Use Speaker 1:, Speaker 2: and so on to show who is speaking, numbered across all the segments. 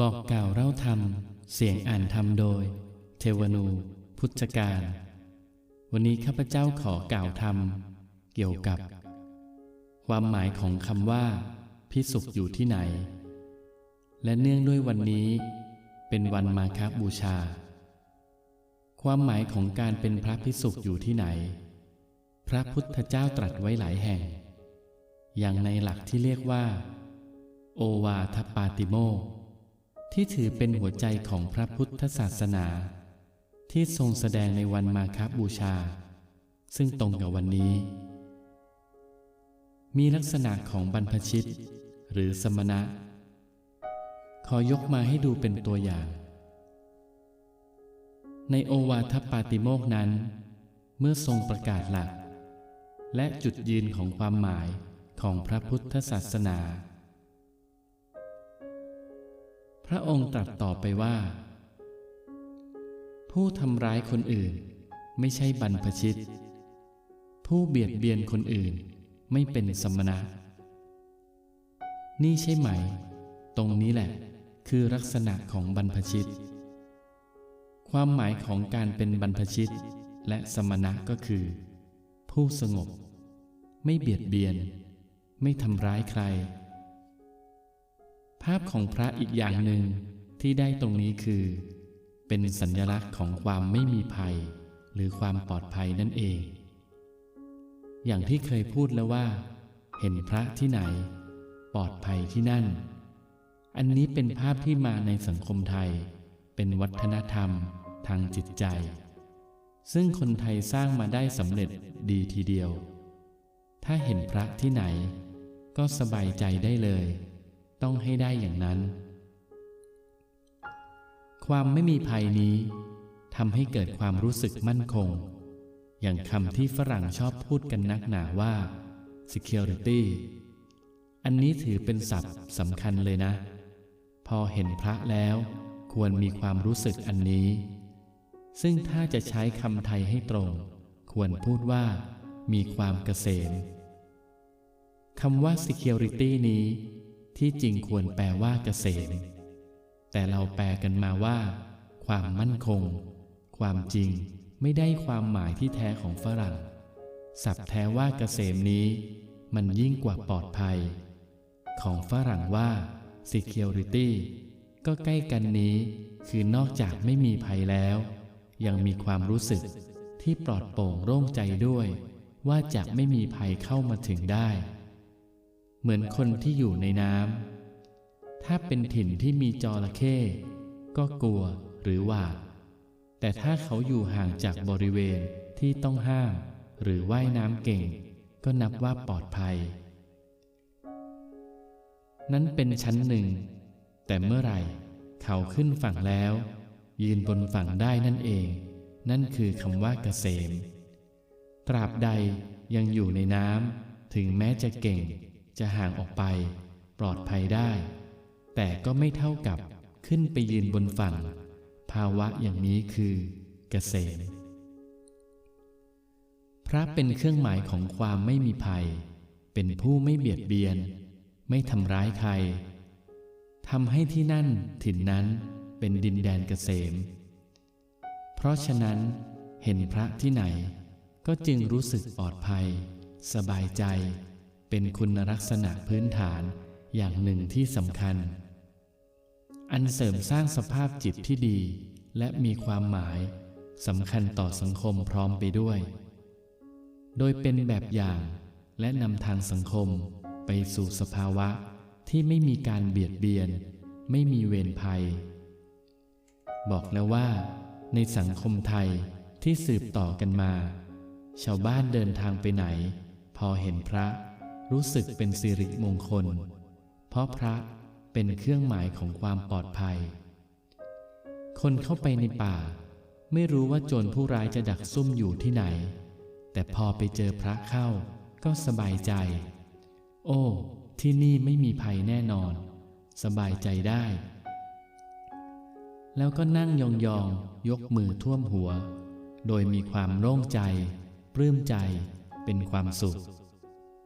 Speaker 1: บอกกล่าวเล่าธรรม เสียงอ่านธรรมโดย เทวนู พุทธการ วันนี้ข้าพเจ้าขอกล่าวธรรม เกี่ยวกับ ความหมายของคำว่า พิสุขอยู่ที่ไหน และเนื่องด้วยวันนี้ เป็นวันมาคบูชา ความหมายของการเป็นพระพิสุขอยู่ที่ไหน พระพุทธเจ้าตรัสไว้หลายแห่ง อย่างในหลักที่เรียกว่า โอวาทปาติโมก ที่ถือเป็นหัวใจของพระพุทธศาสนา ที่ทรงแสดงในวันมาคบูชา ซึ่งตรงกับวันนี้ มีลักษณะของบรรพชิต หรือสมณะ ขอยกมาให้ดูเป็นตัวอย่าง ในโอวาทปาติโมกนั้น เมื่อทรงประกาศหลัก และจุดยืนของความหมายของพระพุทธศาสนา ระองค์ตรัสต่อไปว่า ผู้ทำร้ายคนอื่น ไม่ใช่บรรพชิต ผู้เบียดเบียนคนอื่นไม่เป็นสมณะ นี่ใช่ไหม ตรงนี้แหละ คือลักษณะของบรรพชิต ความหมายของการเป็นบรรพชิต และสมณะก็คือ ผู้สงบ ไม่เบียดเบียน ไม่ทำร้ายใคร ภาพของพระอีกอย่างหนึ่งที่ได้ตรงนี้คือ เป็นสัญลักษณ์ของความไม่มีภัย หรือความปลอดภัยนั่นเอง อย่างที่เคยพูดแล้วว่า เห็นพระที่ไหน ปลอดภัยที่นั่น อันนี้เป็นภาพที่มาในสังคมไทย เป็นวัฒนธรรมทางจิตใจ ซึ่งคนไทยสร้างมาได้สำเร็จดีทีเดียว ถ้าเห็นพระที่ไหน ก็สบายใจได้เลย ต้องให้ได้อย่างนั้น ความไม่มีภัยนี้ทำให้เกิดความรู้สึกมั่นคง อย่างคำที่ฝรั่งชอบพูดกันนักหนาว่า security อันนี้ถือเป็นศัพท์สำคัญเลยนะ พอเห็นพระแล้วควรมีความรู้สึกอันนี้ ซึ่งถ้าจะใช้คำไทยให้ตรง ควรพูดว่ามีความเกษมคำว่า security นี้ ที่จริงควรแปลว่าเกษม แต่เราแปลกันมาว่า ความมั่นคง ความจริงไม่ได้ความหมายที่แท้ของฝรั่งศัพท์แท้ว่าเกษมนี้ มันยิ่งกว่าปลอดภัย ของฝรั่งว่า security ก็ใกล้กันนี้คือนอกจากไม่มีภัยแล้ว ยังมีความรู้สึกที่ปลอดโปร่งโล่งใจด้วย ว่าจะไม่มีภัยเข้ามาถึงได้ เหมือนคนที่อยู่ในน้ำ ถ้าเป็นถิ่นที่มีจระเข้ก็กลัวหรือหวาด แต่ถ้าเขาอยู่ห่างจากบริเวณที่ต้องห้าม หรือว่ายน้ำเก่ง ก็นับว่าปลอดภัย นั้นเป็นชั้นหนึ่ง แต่เมื่อไหร่เขาขึ้นฝั่งแล้ว ยืนบนฝั่งได้นั่นเอง นั่นคือคำว่าเกษม ตราบใดยังอยู่ในน้ำถึงแม้จะเก่ง จะห่างออกไป ปลอดภัยได้ แต่ก็ไม่เท่ากับขึ้นไปยืนบนฝั่ง ภาวะอย่างนี้คือเกษม พระเป็นเครื่องหมายของความไม่มีภัย เป็นผู้ไม่เบียดเบียน ไม่ทำร้ายใครทำให้ที่นั่นถิ่นนั้นเป็นดินแดนเกษม เพราะฉะนั้นเห็นพระที่ไหนก็จึงรู้สึกปลอดภัย สบายใจ เป็นคุณลักษณะพื้นฐานอย่างหนึ่งที่สำคัญ อันเสริมสร้างสภาพจิตที่ดี และมีความหมายสำคัญต่อสังคมพร้อมไปด้วย โดยเป็นแบบอย่างและนำทางสังคมไปสู่สภาวะที่ไม่มีการเบียดเบียน ไม่มีเวรภัย บอกแล้วว่า ในสังคมไทยที่สืบต่อกันมา ชาวบ้านเดินทางไปไหน พอเห็นพระ รู้สึกเป็นสิริมงคล เพราะพระเป็นเครื่องหมายของความปลอดภัย คนเข้าไปในป่า ไม่รู้ว่าโจรผู้ร้ายจะดักซุ่มอยู่ที่ไหน แต่พอไปเจอพระเข้าก็สบายใจ โอ้ ที่นี่ไม่มีภัยแน่นอน สบายใจได้ แล้วก็นั่งยองๆยกมือท่วมหัว โดยมีความโล่งใจ ปลื้มใจ เป็นความสุข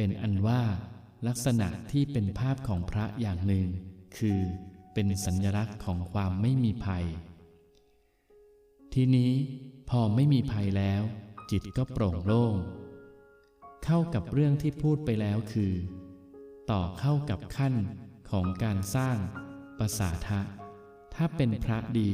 Speaker 1: เป็นอันว่าลักษณะที่เป็นภาพของพระอย่างหนึ่ง คือเป็นสัญลักษณ์ของความไม่มีภัย ทีนี้พอไม่มีภัยแล้ว จิตก็โปร่งโล่ง เข้ากับเรื่องที่พูดไปแล้วคือ ต่อเข้ากับขั้นของการสร้างปสาทะ ถ้าเป็นพระดี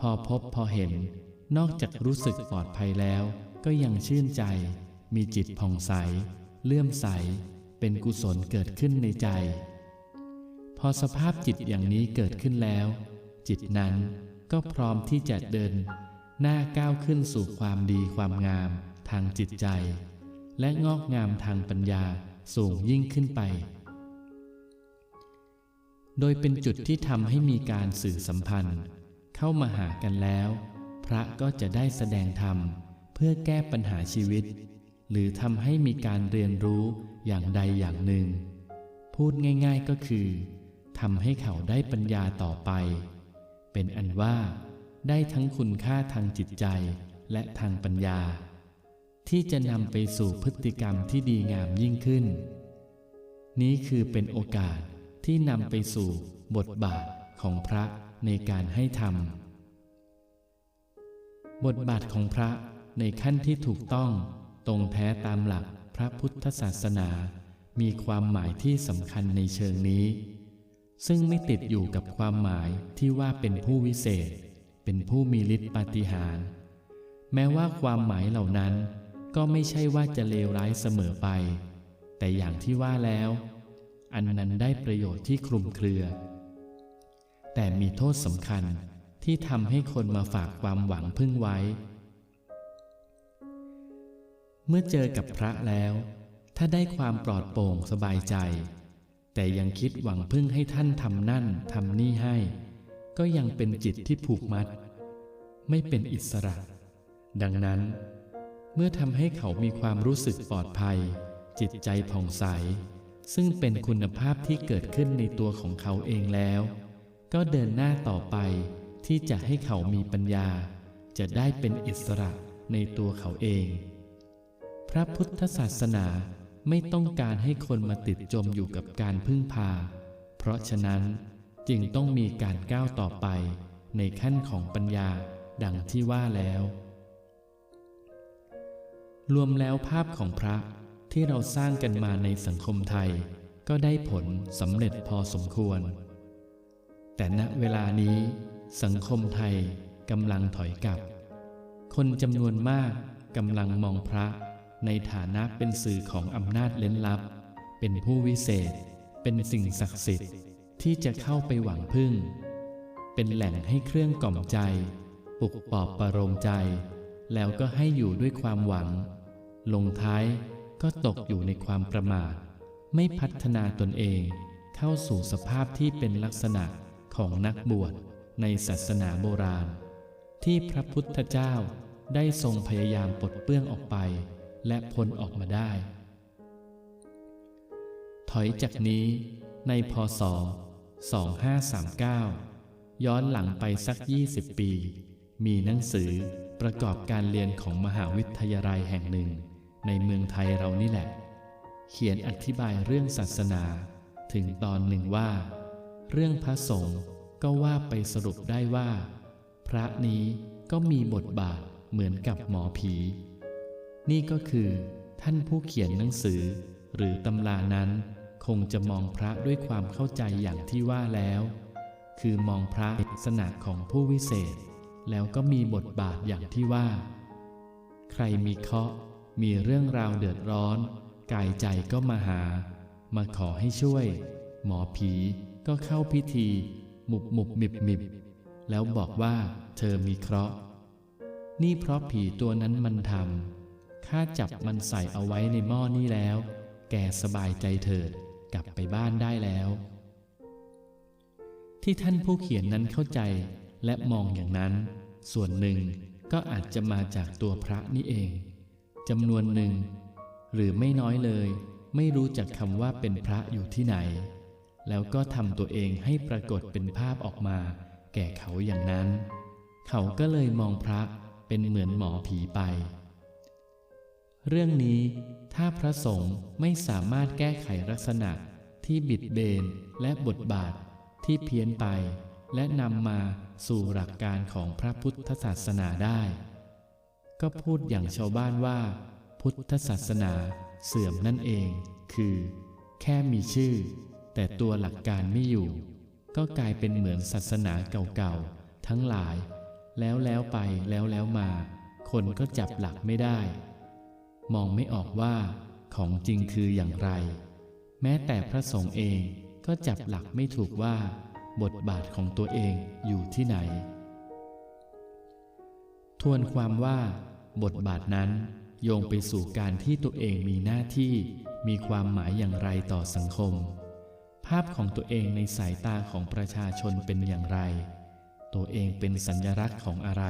Speaker 1: พอพบพอเห็น นอกจากรู้สึกปลอดภัยแล้ว ก็ยังชื่นใจ มีจิตผ่องใส เลื่อมใสเป็นกุศลเกิดขึ้นในใจ พอสภาพจิตอย่างนี้เกิดขึ้นแล้ว จิตนั้นก็พร้อมที่จะเดิน หน้าก้าวขึ้นสู่ความดีความงามทางจิตใจ และงอกงามทางปัญญาสูงยิ่งขึ้นไป โดยเป็นจุดที่ทำให้มีการสื่อสัมพันธ์ เข้ามาหากันแล้ว พระก็จะได้แสดงธรรมเพื่อแก้ปัญหาชีวิต หรือทำให้มีการเรียนรู้อย่างใดอย่างหนึ่ง พูดง่ายๆก็คือทำให้เขาได้ปัญญาต่อไป เป็นอันว่าได้ทั้งคุณค่าทางจิตใจและทางปัญญา ที่จะนำไปสู่พฤติกรรมที่ดีงามยิ่งขึ้น นี้คือเป็นโอกาสที่นำไปสู่บทบาทของพระในการให้ธรรม บทบาทของพระในขั้นที่ถูกต้อง ตรงแท้ตามหลักพระพุทธศาสนา มีความหมายที่สำคัญในเชิงนี้ ซึ่งไม่ติดอยู่กับความหมายที่ว่าเป็นผู้วิเศษ เป็นผู้มีฤทธิ์ปาฏิหาริย์แม้ว่าความหมายเหล่านั้น ก็ไม่ใช่ว่าจะเลวร้ายเสมอไป แต่อย่างที่ว่าแล้ว อันนั้นได้ประโยชน์ที่คลุมเครือ แต่มีโทษสำคัญที่ทำให้คนมาฝากความหวังพึ่งไว้ เมื่อเจอกับพระแล้ว ถ้าได้ความปลอดโปร่งสบายใจ แต่ยังคิดหวังพึ่งให้ท่านทำนั่นทำนี่ให้ ก็ยังเป็นจิตที่ผูกมัด ไม่เป็นอิสระ ดังนั้น เมื่อทำให้เขามีความรู้สึกปลอดภัย จิตใจผ่องใส ซึ่งเป็นคุณภาพที่เกิดขึ้นในตัวของเขาเองแล้ว ก็เดินหน้าต่อไปที่จะให้เขามีปัญญา จะได้เป็นอิสระในตัวเขาเอง พระพุทธศาสนาไม่ต้องการให้คนมาติดจมอยู่กับการพึ่งพา เพราะฉะนั้นจึงต้องมีการก้าวต่อไปในขั้นของปัญญาดังที่ว่าแล้ว รวมแล้วภาพของพระที่เราสร้างกันมาในสังคมไทย ก็ได้ผลสำเร็จพอสมควร แต่ณเวลานี้ สังคมไทยกำลังถอยกลับ คนจำนวนมากกำลังมองพระ ในฐานะเป็นสื่อของอำนาจเล้นลับ เป็นผู้วิเศษ เป็นสิ่งศักดิ์สิทธิ์ที่จะเข้าไปหวังพึ่ง เป็นแหล่งให้เครื่องกล่อมใจ ปลุกปลอบประโลมใจ แล้วก็ให้อยู่ด้วยความหวัง ลงท้ายก็ตกอยู่ในความประมาท ไม่พัฒนาตนเองเข้าสู่สภาพที่เป็นลักษณะของนักบวชในศาสนาโบราณ ที่พระพุทธเจ้าได้ทรงพยายามปลดเปลื้องออกไป และพ้นออกมาได้ ถอยจากนี้ในพศ 2539 ย้อนหลังไปสัก 20 ปี มีหนังสือประกอบการเรียนของมหาวิทยาลัยแห่งหนึ่ง ในเมืองไทยเรานี่แหละ เขียนอธิบายเรื่องศาสนาถึงตอนหนึ่งว่า เรื่องพระสงฆ์ก็ว่าไปสรุปได้ว่า พระนี้ก็มีบทบาทเหมือนกับหมอผี นี่ก็คือ ท่านผู้เขียนหนังสือ หรือตำรานั้น คงจะมองพระด้วยความเข้าใจอย่างที่ว่าแล้ว คือมองพระลักษณะของผู้วิเศษ แล้วก็มีบทบาทอย่างที่ว่า ใครมีเคราะห์มีเรื่องราวเดือดร้อน กายใจก็มาหา มาขอให้ช่วย หมอผีก็เข้าพิธีหมุบหมุบมิบมิบแล้วบอกว่า เธอมีเคราะห์ นี่เพราะผีตัวนั้นมันทำ ข้าจับมันใส่เอาไว้ในหม้อนี้แล้ว แกสบายใจเถิด กลับไปบ้านได้แล้ว ที่ท่านผู้เขียนนั้นเข้าใจและมองอย่างนั้น ส่วนหนึ่งก็อาจจะมาจากตัวพระนี่เองจำนวนหนึ่ง หรือไม่น้อยเลย ไม่รู้จักคำว่าเป็นพระอยู่ที่ไหน แล้วก็ทำตัวเองให้ปรากฏเป็นภาพออกมา แก่เขาอย่างนั้น เขาก็เลยมองพระเป็นเหมือนหมอผีไป เรื่องนี้ถ้าพระสงฆ์ไม่สามารถแก้ไขลักษณะที่บิดเบนและบทบาทที่เพี้ยนไป และนำมาสู่หลักการของพระพุทธศาสนาได้ ก็พูดอย่างชาวบ้านว่า พุทธศาสนาเสื่อมนั่นเอง คือ แค่มีชื่อ แต่ตัวหลักการไม่อยู่ ก็กลายเป็นเหมือนศาสนาเก่าๆ ทั้งหลาย แล้วแล้วไปแล้วแล้วมา คนก็จับหลักไม่ได้ มองไม่ออกว่าของจริงคืออย่างไร แม้แต่พระสงฆ์เองก็จับหลักไม่ถูกว่า บทบาทของตัวเองอยู่ที่ไหน ทวนความว่า บทบาทนั้นโยงไปสู่การที่ตัวเองมีหน้าที่มีความหมายอย่างไรต่อสังคม ภาพของตัวเองในสายตาของประชาชนเป็นอย่างไร ตัวเองเป็นสัญลักษณ์ของอะไร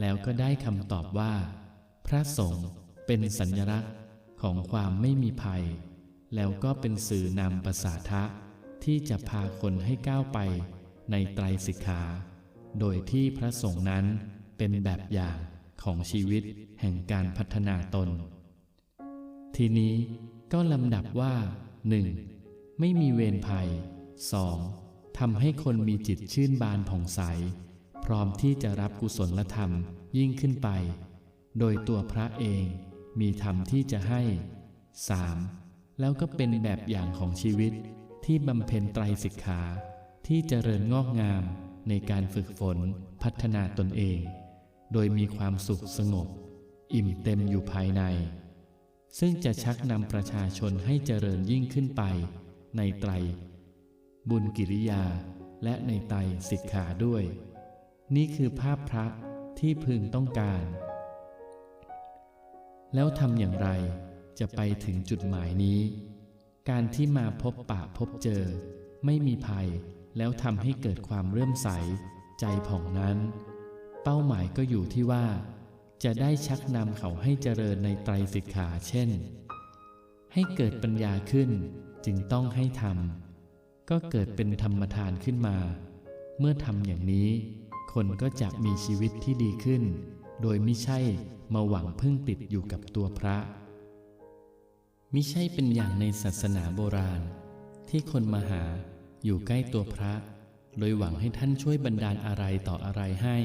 Speaker 1: แล้วก็ได้คำตอบว่า พระสงฆ์ เป็นสัญลักษณ์ของความไม่มีภัย แล้วก็เป็นสื่อนำประสาทะที่จะพาคนให้ก้าวไปในไตรสิกขา โดยที่พระสงฆ์นั้นเป็นแบบอย่างของชีวิตแห่งการพัฒนาตน ทีนี้ก็ลำดับว่า 1. ไม่มีเวรภัย 2. ทำให้คนมีจิตชื่นบานผ่องใส พร้อมที่จะรับกุศลธรรมยิ่งขึ้นไป โดยตัวพระเอง มีธรรมที่จะให้ 3. แล้วก็เป็นแบบอย่างของชีวิตที่บำเพ็ญไตรสิกขา ที่เจริญงอกงามในการฝึกฝนพัฒนาตนเอง โดยมีความสุขสงบ อิ่มเต็มอยู่ภายใน ซึ่งจะชักนำประชาชนให้เจริญยิ่งขึ้นไป ในไตร บุญกิริยาและในไตรสิกขาด้วย นี่คือภาพพระที่พึงต้องการ แล้วทำอย่างไรจะไปถึงจุดหมายนี้ การที่มาพบปะพบเจอ ไม่มีภัย แล้วทำให้เกิดความเรื่มใส ใจผ่องนั้น เป้าหมายก็อยู่ที่ว่า จะได้ชักนำเขาให้เจริญในไตรสิกขาเช่น ให้เกิดปัญญาขึ้นจึงต้องให้ทำก็เกิดเป็นธรรมทานขึ้นมา เมื่อทำอย่างนี้ คนก็จะมีชีวิตที่ดีขึ้น โดยไม่ใช่มาหวังพึ่งติดอยู่กับตัวพระมิใช่เป็นอย่างในศาสนาโบราณ ที่คนมาหาอยู่ใกล้ตัวพระ โดยหวังให้ท่านช่วยบันดาลอะไรต่ออะไรให้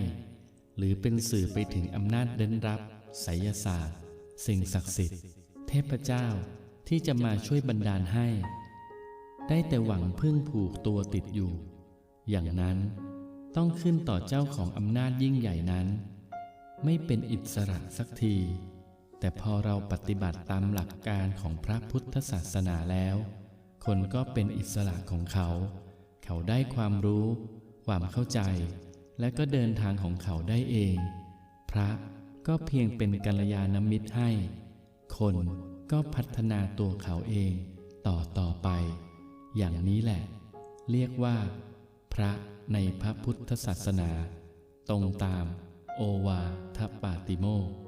Speaker 1: หรือเป็นสื่อไปถึงอำนาจเดินรับไสยศาสตร์ สิ่งศักดิ์สิทธิ์ เทพเจ้าที่จะมาช่วยบันดาลให้ ได้แต่หวังพึ่งผูกตัวติดอยู่ อย่างนั้นต้องขึ้นต่อเจ้าของอำนาจยิ่งใหญ่นั้น ไม่เป็นอิสระสักที แต่พอเราปฏิบัติตามหลักการของพระพุทธศาสนาแล้ว คนก็เป็นอิสระของเขา เขาได้ความรู้ ความเข้าใจ และก็เดินทางของเขาได้เอง พระก็เพียงเป็นกัลยาณมิตรให้ คนก็พัฒนาตัวเขาเองต่อต่อไป อย่างนี้แหละ เรียกว่า พระในพระพุทธศาสนา ตรงตาม โอวาทปาติโมก